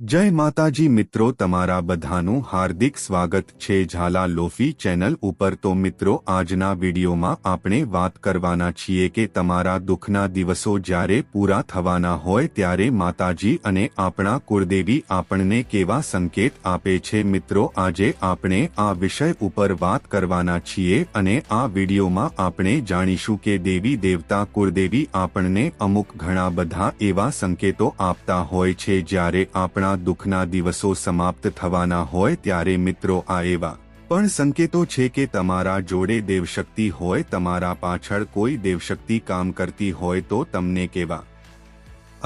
જય માતાજી મિત્રો, તમારા બધાનું હાર્દિક સ્વાગત છે ઝાલા લોફી ચેનલ ઉપર. તો મિત્રો, આજના વિડીયોમાં આપણે વાત કરવાના છીએ કે તમારા દુઃખના દિવસો જ્યારે પૂરા થવાના હોય ત્યારે માતાજી અને આપણા કુળદેવી આપણને કેવા સંકેત આપે છે મિત્રો? આજે આપણે આ વિષય ઉપર વાત કરવાના છીએ અને આ વિડીયોમાં આપણે જાણીશું કે દેવી દેવતા કુળદેવી આપણને અમુક ઘણા બધા એવા સંકેતો આપતા હોય છે જ્યારે આપણા દુઃખના દિવસો સમાપ્ત થવાના હોય ત્યારે મિત્રો આ એવા પણ સંકેતો છે કે તમારા જોડે દેવશક્તિ હોય, તમારા પાછળ કોઈ દેવશક્તિ કામ કરતી હોય તો તમને કેવા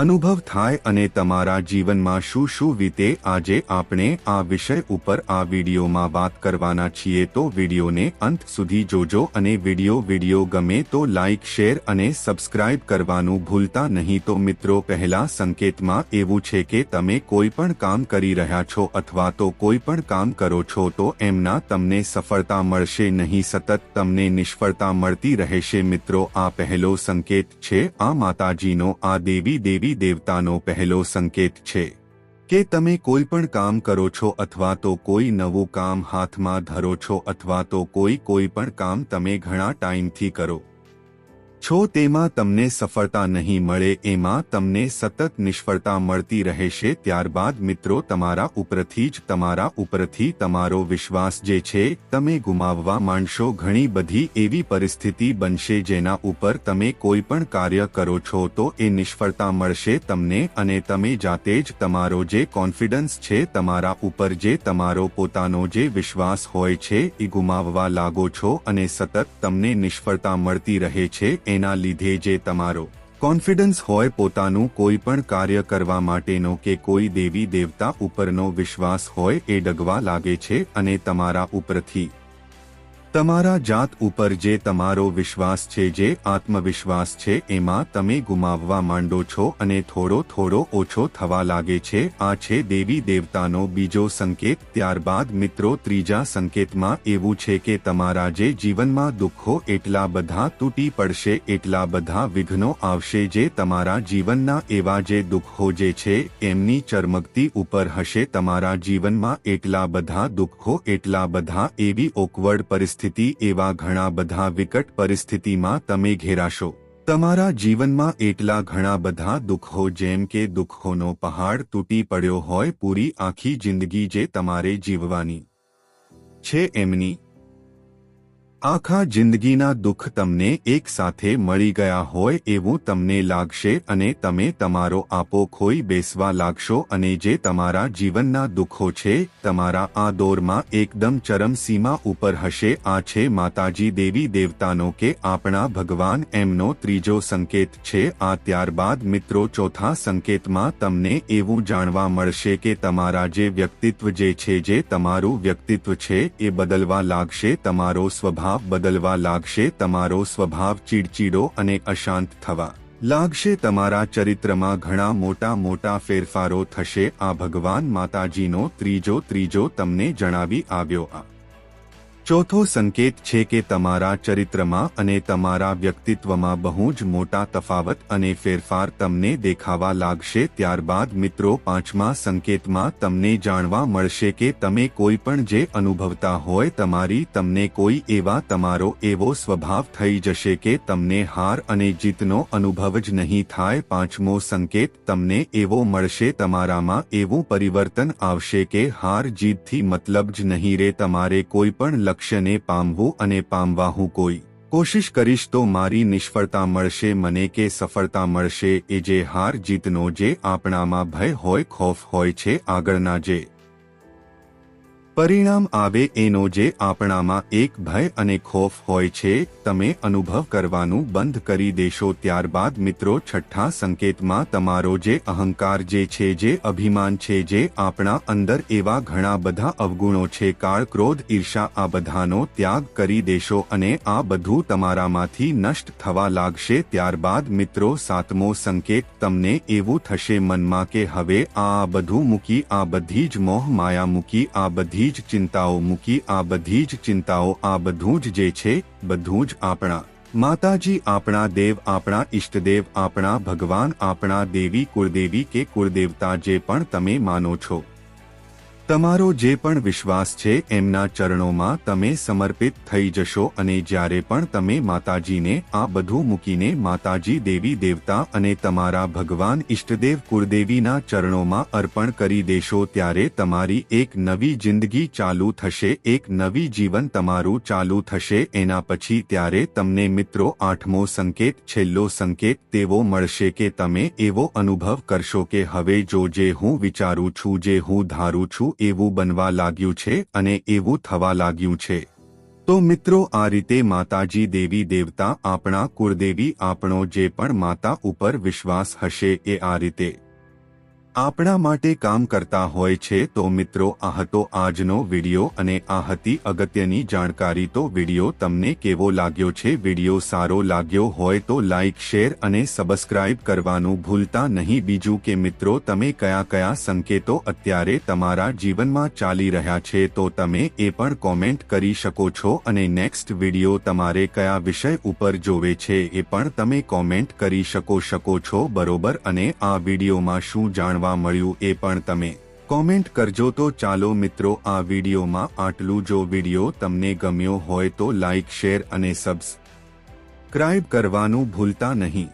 અનુભવ થાય અને તમારા જીવનમાં શું શું વીતે આજે આપણે આ વિષય ઉપર આ વિડીયોમાં વાત કરવાના છીએ તો વિડીયોને અંત સુધી જોજો અને વીડિયો વીડિયો ગમે તો લાઇક શેર અને સબસ્ક્રાઇબ કરવાનું ભૂલતા નહીં. તો મિત્રો, પહેલા સંકેતમાં એવું છે કે તમે કોઈ પણ કામ કરી રહ્યા છો અથવા તો કોઈ પણ કામ કરો છો તો એમના તમને સફળતા મળશે નહીં. સતત તમને નિષ્ફળતા મળતી રહેશે. મિત્રો, આ પહેલો સંકેત છે, આ માતાજીનો, આ દેવી દેવી દેવતાનો પહેલો સંકેત છે કે તમે કોઈ પણ કામ કરો છો અથવા તો કોઈ નવું કામ હાથમાં ધરો છો અથવા તો કોઈ કોઈ પણ કામ તમે ઘણા ટાઈમથી કરો. છો તેમાં તમને સફળતા નહીં મળે, એમાં તમને સતત નિષ્ફળતા મળતી રહેશે, ત્યારબાદ મિત્રો તમારા ઉપરથી જ, તમારા ઉપરથી તમારો વિશ્વાસ જે છે, તમે ગુમાવવા માંડશો. ઘણી બધી એવી પરિસ્થિતિ બનશે જેના ઉપર તમે કોઈ પણ કાર્ય કરો છો તો એ નિષ્ફળતા મળશે તમને અને તમે જાતે જ તમારો જે કોન્ફિડન્સ છે, તમારા ઉપર જે તમારો પોતાનો જે વિશ્વાસ હોય છે, એ ગુમાવવા લાગો છો અને સતત તમને નિષ્ફળતા મળતી રહે છે એના લીધે જે તમારો કોન્ફિડન્સ હોય પોતાનું કોઈ પણ કાર્ય કરવા માટેનો કે કોઈ દેવી દેવતા ઉપરનો વિશ્વાસ હોય એ ડગવા લાગે છે અને તમારા ઉપરથી તમારા જાત ઉપર જે તમારો વિશ્વાસ છે, જે આત્મવિશ્વાસ છે, એમાં તમે ગુમાવવા માંડો છો અને થોડો થોડો ઓછો થવા લાગે છે. આ છે દેવી દેવતાનો બીજો સંકેત. ત્યારબાદ મિત્રો, ત્રીજા સંકેતમાં એવું છે કે તમારા જે જીવનમાં દુઃખો એટલા બધા તૂટી પડશે, એટલા બધા વિઘ્નો આવશે જે તમારા જીવનના એવા જે દુઃખો જે છે, એમની ચરમગતી ઉપર હશે. તમારા જીવનમાં એટલા બધા દુઃખો, એટલા બધા એવી ઓકવર્ડ પરિસ્થિતિ પરિસ્થિતિ એવા ઘણા બધા વિકટ પરિસ્થિતિમાં તમે ઘેરાશો. તમારા જીવનમાં એટલા ઘણા બધા દુઃખો જેમ કે દુઃખોનો પહાડ તૂટી પડ્યો હોય પૂરી આખી જિંદગી જે તમારે જીવવાની છે એમની આખા જિંદગીના દુઃખ તમને એક સાથે મળી ગયા હોય એવું તમને લાગશે અને તમે તમારો આપો ખોઈ બેસવા લાગશો અને જે તમારા જીવનના દુઃખો છે, તમારા આ દોરમાં એકદમ ચરમસીમા ઉપર હશે. આ છે માતાજી દેવી દેવતાનો કે આપણા ભગવાન એમનો ત્રીજો સંકેત છે. આ ત્યારબાદ મિત્રો ચોથા સંકેતમાં તમને એવું જાણવા મળશે કે તમારા જે વ્યક્તિત્વ જે છે, જે તમારું વ્યક્તિત્વ છે, એ બદલવા લાગશે. તમારો સ્વભાવ સ્વભાવ બદલવા લાગશે, તમારો સ્વભાવ ચીડચીડો અને અશાંત થવા લાગશે. તમારા ચરિત્રમાં ઘણા મોટા મોટા ફેરફારો થશે. આ ભગવાન માતાજીનો ત્રીજો ત્રીજો તમને જણાવી આવ્યો આ ચોથો સંકેત છે કે તમારા ચરિત્રમાં અને તમારા વ્યક્તિત્વમાં બહુ જ મોટા તફાવત અને ફેરફાર તમને દેખાવા લાગશે. ત્યારબાદ મિત્રો, પાંચમા સંકેતમાં તમને જાણવા મળશે કે તમે કોઈ પણ જે અનુભવતા હોય તમારી તમને કોઈ એવા તમારો એવો સ્વભાવ થઈ જશે કે તમને હાર અને જીતનો અનુભવ જ નહીં થાય. પાંચમો સંકેત, તમને એવો મળશે તમારામાં એવું પરિવર્તન આવશે કે હાર જીતથી મતલબ જ નહીં રે. તમારે કોઈ પણ લક્ષ્યને પામવું અને પામવા હું કોઈ. કોશિશ કરીશ તો મારી નિષ્ફળતા મળશે, મને કે સફળતા મળશે, એ જે હાર જીતનો જે આપણામાં ભય હોય, ખોફ હોય છે, આગળના જે પરિણામ આવે એનો જે આપણામાં એક ભય અને ખોફ હોય છે, તમે અનુભવ કરવાનું બંધ કરી દેશો. ત્યારબાદ મિત્રો, છઠ્ઠા સંકેતમાં તમારો જે અહંકાર જે છે, જે અભિમાન છે, જે આપણા અંદર એવા ઘણા બધા અવગુણો છે, કાળ, ક્રોધ, ઈર્ષા, આ બધાનો ત્યાગ કરી દેશો અને આ બધું તમારામાંથી નષ્ટ થવા લાગશે. ત્યારબાદ મિત્રો, સાતમો સંકેત, તમને એવું થશે મનમાં કે હવે આ બધું મૂકી, આ બધી જ મોહ માયા મૂકી, આ બધી જ ચિંતાઓ મૂકી આ બધી જ ચિંતાઓ આ બધું જ જે છે, બધું જ આપણા. માતાજી આપણા દેવ, આપણા ઈષ્ટદેવ, આપણા ભગવાન, આપણા દેવી, કુળદેવી કે કુળદેવતા જે પણ તમે માનો છો. તમારો જે પણ વિશ્વાસ છે એમના ચરણોમાં તમે સમર્પિત થઈ જશો અને જ્યારે પણ તમે માતાજીને, આ બધું મૂકીને માતાજી દેવી દેવતા અને તમારા ભગવાન ઈષ્ટદેવ કુળદેવીના ચરણોમાં અર્પણ કરી દેશો ત્યારે તમારી એક નવી જિંદગી ચાલુ થશે, એક નવી જીવન તમારું ચાલુ થશે, એના પછી ત્યારે તમને મિત્રો આઠમો સંકેત, છેલ્લો સંકેત તેવો મળશે કે તમે એવો અનુભવ કરશો કે હવે જો જે હું વિચારું છું, જે હું ધારું છું એવું બનવા લાગ્યું છે અને એવું થવા લાગ્યું છે. તો મિત્રો, આ રીતે માતાજી દેવી દેવતા આપણા કુળદેવી આપણો જે પણ માતા ઉપર વિશ્વાસ હશે એ આ રીતે આપણા માટે કામ કરતા હોય છે તો મિત્રો, આ હતો આજનો વિડિયો અને આ હતી અગત્યની જાણકારી. તો વિડિયો તમને કેવો લાગ્યો છે? વિડિયો સારો લાગ્યો હોય તો લાઇક શેર અને સબસ્ક્રાઇબ કરવાનું ભૂલતા નહીં. બીજું કે મિત્રો, તમે કયા કયા સંકેતો અત્યારે તમારા જીવનમાં ચાલી રહ્યા છે તો તમે એ પણ કોમેન્ટ કરી શકો છો અને નેક્સ્ટ વીડિયો તમારે કયા વિષય ઉપર જોવે છે એ પણ તમે કોમેન્ટ કરી શકો શકો છો, બરોબર? અને આ વિડીયોમાં શું જાણવા મળ્યું એ પણ તમે. કોમેન્ટ કરજો તો ચાલો મિત્રો આ વિડીયોમાં આટલું જો વીડિયો તમને ગમ્યો હોય તો લાઇક શેર અને સબસ્ક્રાઇબ કરવાનું ભૂલતા નહીં.